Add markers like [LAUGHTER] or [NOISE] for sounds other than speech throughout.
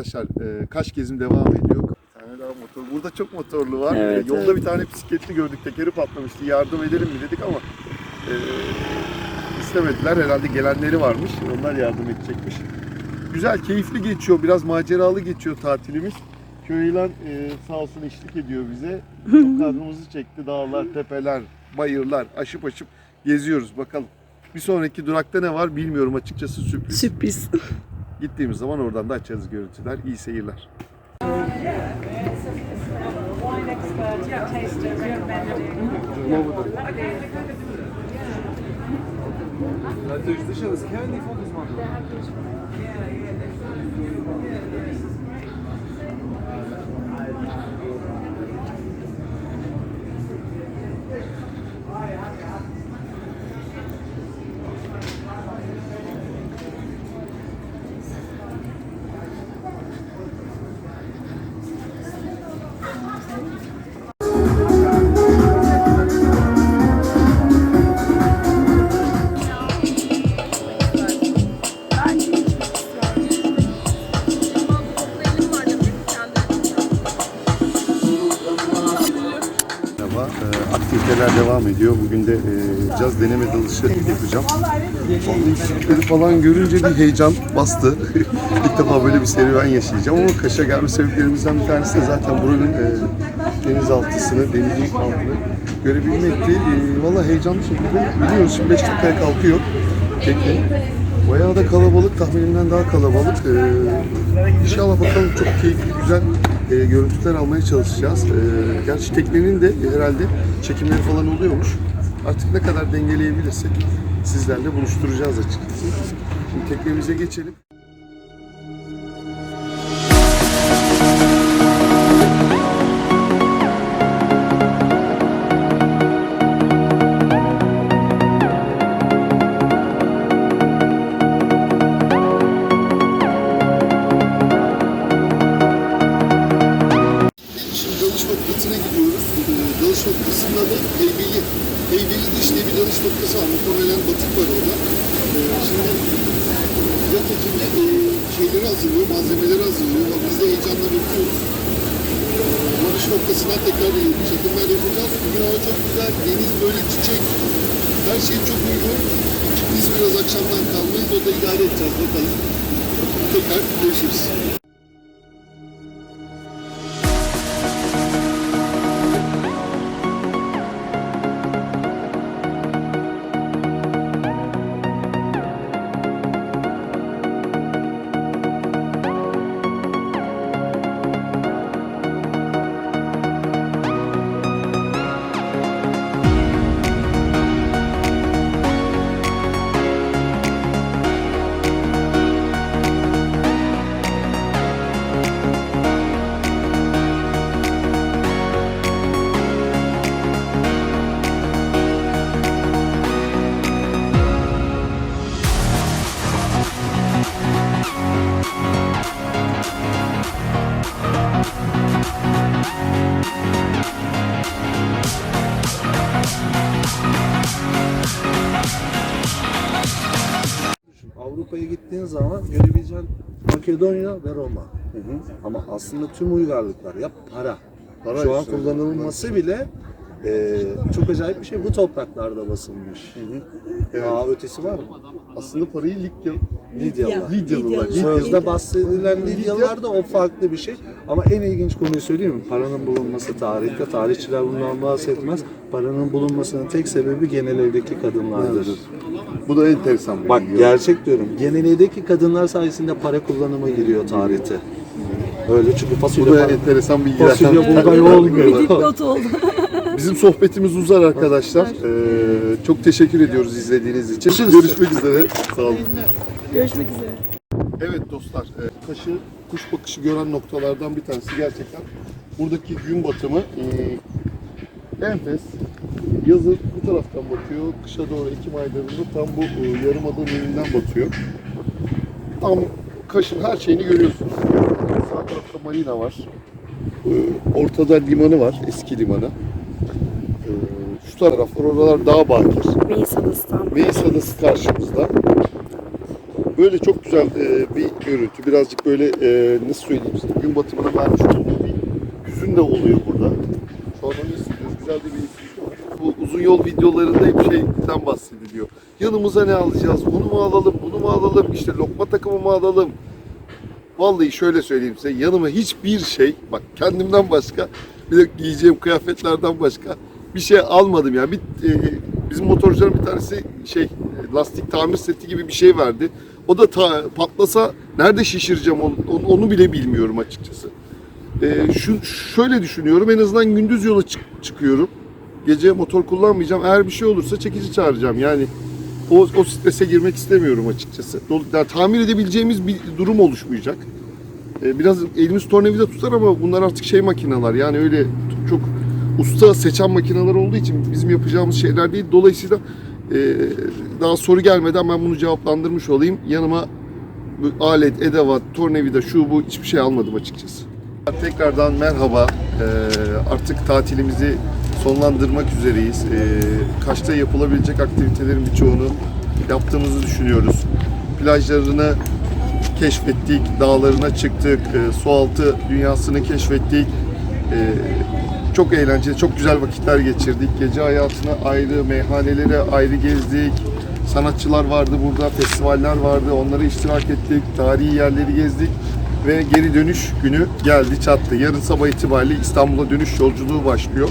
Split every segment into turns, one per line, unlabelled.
arkadaşlar e, Kaş gezim devam ediyor. Bir tane daha motor. Burada çok motorlu var.
Evet,
E, yolda
evet.
bir tane bisikletli gördük. Tekeri patlamıştı. Yardım edelim mi dedik ama e, istemediler. Herhalde gelenleri varmış. Onlar yardım edecekmiş. Güzel, keyifli geçiyor. Biraz maceralı geçiyor tatilimiz. Köylan e, sağ olsun eşlik ediyor bize. Çok [LAUGHS] kadrumuzu çekti. Dağlar, tepeler, bayırlar aşıp aşıp geziyoruz. Bakalım. Bir sonraki durakta ne var bilmiyorum açıkçası sürpriz.
Sürpriz.
Gittiğimiz zaman oradan da açarız görüntüler. İyi seyirler. Natürlich. Deneme dalışı yapacağım. Işıkları falan görünce bir heyecan bastı. [LAUGHS] İlk defa böyle bir serüven yaşayacağım ama Kaş'a gelme sebeplerimizden bir tanesi de zaten buranın e, denizaltısını, denizin altını görebilmekti. E, Valla heyecanlı şekilde biliyoruz şimdi 5 dakikaya kalkıyor tekne. Bayağı da kalabalık, tahminimden daha kalabalık. Ee, inşallah bakalım çok keyifli, güzel e, görüntüler almaya çalışacağız. Ee, gerçi teknenin de herhalde çekimleri falan oluyormuş. Artık ne kadar dengeleyebilirsek sizlerle buluşturacağız açıkçası. Şimdi teknemize geçelim. Dalış noktasında da Heybeli. Heybeli işte bir dalış noktası var. Muhtemelen batık var orada. Ee, şimdi yat ekibine e, şeyleri hazırlıyor, malzemeleri hazırlıyor. Bak Biz de heyecanla bekliyoruz. Varış noktasına tekrar e, çekimler yapacağız. Bugün hava çok güzel. Deniz böyle çiçek. Her şey çok uygun. Biz biraz akşamdan kalmayız. O da idare edeceğiz bakalım. Tekrar görüşürüz.
Gittiğin zaman görebileceğin Makedonya ve Roma. Ama aslında tüm uygarlıklar ya para.
Para
Şu an kullanılması bile e, çok acayip bir şey. Bu topraklarda basılmış.
Evet.
Daha ötesi var mı?
Aslında parayı Likya,
Lidyalılar.
Lidyalılar.
Sözde bahsedilen Lidyalılar da o farklı bir şey. Ama en ilginç konuyu söyleyeyim mi? Paranın bulunması tarihte. Tarihçiler bundan bahsetmez. Paranın bulunmasının tek sebebi genel evdeki kadınlardır.
Bu da enteresan bir
Bak
bilgi.
gerçek diyorum. Genelindeki kadınlar sayesinde para kullanımı giriyor tarihte. Öyle çünkü
Bu
fasulye,
da
falan-
enteresan bilgiler.
fasulye buğday
Bir
olmuyor.
dipnot oldu. [LAUGHS]
Bizim sohbetimiz uzar arkadaşlar. Ee, çok teşekkür ediyoruz izlediğiniz için. Görüşmek üzere. Sağ olun.
Görüşmek üzere.
Evet dostlar, e, taşı kuş bakışı gören noktalardan bir tanesi gerçekten. Buradaki gün batımı e, enfes. Yazın bu taraftan batıyor, kışa doğru Ekim aylarında tam bu e, yarımadanın önünden batıyor. Tam Kaş'ın her şeyini görüyorsunuz. Sağ tarafta marina var. E, ortada limanı var, eski limanı. E, şu taraflar, oralar dağ bakir.
Meis Adası tam.
Meis Adası karşımızda. böyle çok güzel e, bir görüntü. Birazcık böyle e, nasıl söyleyeyim size gün batımına vermiş olduğu bir hüzün de oluyor burada. Şu an onu hissediyoruz. Güzel de bir uzun yol videolarında hep şeyden bahsediliyor. Yanımıza ne alacağız? Bunu mu alalım? Bunu mu alalım? İşte lokma takımı mı alalım? Vallahi şöyle söyleyeyim size yanıma hiçbir şey bak kendimden başka bir de giyeceğim kıyafetlerden başka bir şey almadım ya. Bir, e, bizim motorcuların bir tanesi şey lastik tamir seti gibi bir şey verdi. O da ta- patlasa nerede şişireceğim onu, onu bile bilmiyorum açıkçası. E, şu şöyle düşünüyorum en azından gündüz yola çık- çıkıyorum. Gece motor kullanmayacağım. Eğer bir şey olursa çekici çağıracağım. Yani o, o strese girmek istemiyorum açıkçası. Yani tamir edebileceğimiz bir durum oluşmayacak. Ee, biraz elimiz tornavida tutar ama bunlar artık şey makineler. Yani öyle çok usta seçen makineler olduğu için bizim yapacağımız şeyler değil. Dolayısıyla e, daha soru gelmeden ben bunu cevaplandırmış olayım. Yanıma alet, edevat, tornavida, şu bu hiçbir şey almadım açıkçası. Tekrardan merhaba. Ee, artık tatilimizi sonlandırmak üzereyiz. Ee, Kaş'ta yapılabilecek aktivitelerin birçoğunu yaptığımızı düşünüyoruz. Plajlarını keşfettik, dağlarına çıktık, e, sualtı dünyasını keşfettik. Ee, çok eğlenceli, çok güzel vakitler geçirdik. Gece hayatına ayrı, meyhanelere ayrı gezdik. Sanatçılar vardı burada, festivaller vardı. Onlara iştirak ettik. Tarihi yerleri gezdik. Ve geri dönüş günü geldi çattı. Yarın sabah itibariyle İstanbul'a dönüş yolculuğu başlıyor.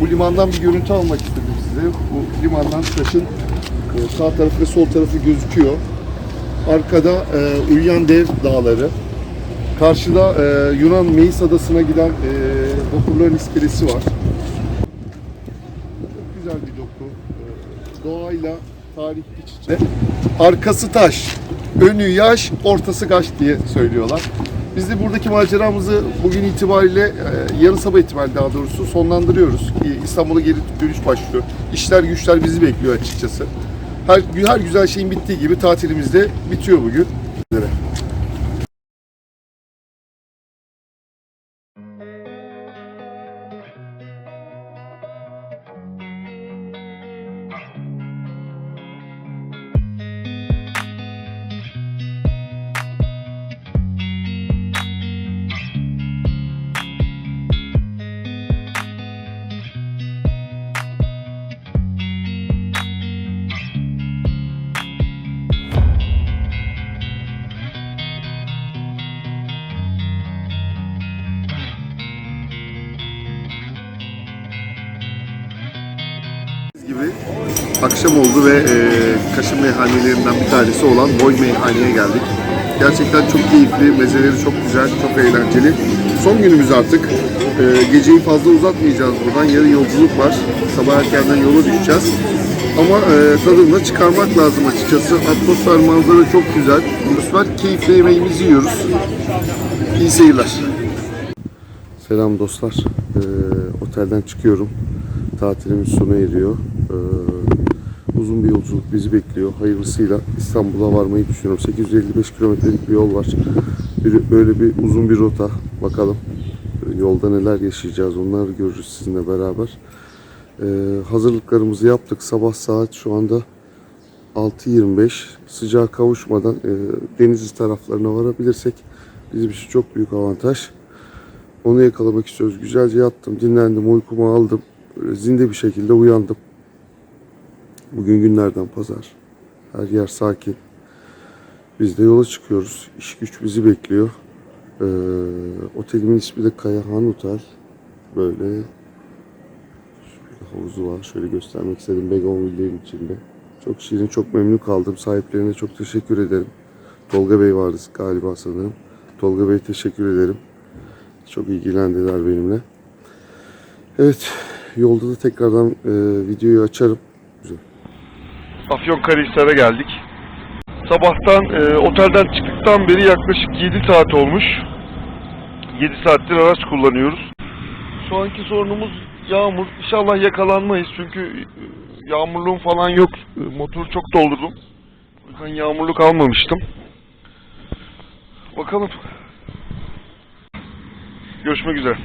Bu limandan bir görüntü almak istedim size. Bu limandan taşın e, sağ tarafı ve sol tarafı gözüküyor. Arkada e, Uyuyan Dev Dağları. Karşıda e, Yunan Meis Adası'na giden e, vapurların iskelesi var. Çok güzel bir doku. E, doğayla tarih iç içe. Arkası taş, önü yaş, ortası kaş diye söylüyorlar. Biz de buradaki maceramızı bugün itibariyle, e, yarın sabah itibariyle daha doğrusu sonlandırıyoruz. İstanbul'a geri dönüş başlıyor. İşler güçler bizi bekliyor açıkçası. Her, her güzel şeyin bittiği gibi tatilimiz de bitiyor bugün. Akşam oldu ve e, Kaş'ın meyhanelerinden bir tanesi olan Boy Meyhane'ye geldik. Gerçekten çok keyifli, mezeleri çok güzel, çok eğlenceli. Son günümüz artık. E, geceyi fazla uzatmayacağız buradan. Yarın yolculuk var. Sabah erkenden yola düşeceğiz. Ama e, tadını çıkarmak lazım açıkçası. Atmosfer, manzara çok güzel. Atmosfer keyifle yemeğimizi yiyoruz. İyi seyirler. Selam dostlar. Ee, otelden çıkıyorum. Tatilimiz sona eriyor. Ee, uzun bir yolculuk bizi bekliyor. Hayırlısıyla İstanbul'a varmayı düşünüyorum. 855 kilometrelik bir yol var. Bir, böyle bir uzun bir rota. Bakalım yolda neler yaşayacağız onları görürüz sizinle beraber. Ee, hazırlıklarımızı yaptık. Sabah saat şu anda 6.25 sıcağa kavuşmadan e, Denizli taraflarına varabilirsek bizim için çok büyük avantaj. Onu yakalamak istiyoruz. Güzelce yattım, dinlendim, uykumu aldım. Zinde bir şekilde uyandım. Bugün günlerden pazar. Her yer sakin. Biz de yola çıkıyoruz. İş güç bizi bekliyor. Ee, otelimin ismi de Kayahan Otel. Böyle havuzu var. Şöyle göstermek istedim Begonville'in içinde. Çok şirin, çok memnun kaldım. Sahiplerine çok teşekkür ederim. Tolga Bey vardı galiba sanırım. Tolga Bey teşekkür ederim. Çok ilgilendiler benimle. Evet, yolda da tekrardan e, videoyu açarım.
Afyonkarahisar'a geldik. Sabahtan e, otelden çıktıktan beri yaklaşık 7 saat olmuş. 7 saattir araç kullanıyoruz. Şu anki sorunumuz yağmur. İnşallah yakalanmayız çünkü e, yağmurluğum falan yok. E, Motoru çok doldurdum. O yüzden yağmurluk almamıştım. Bakalım. Görüşmek üzere.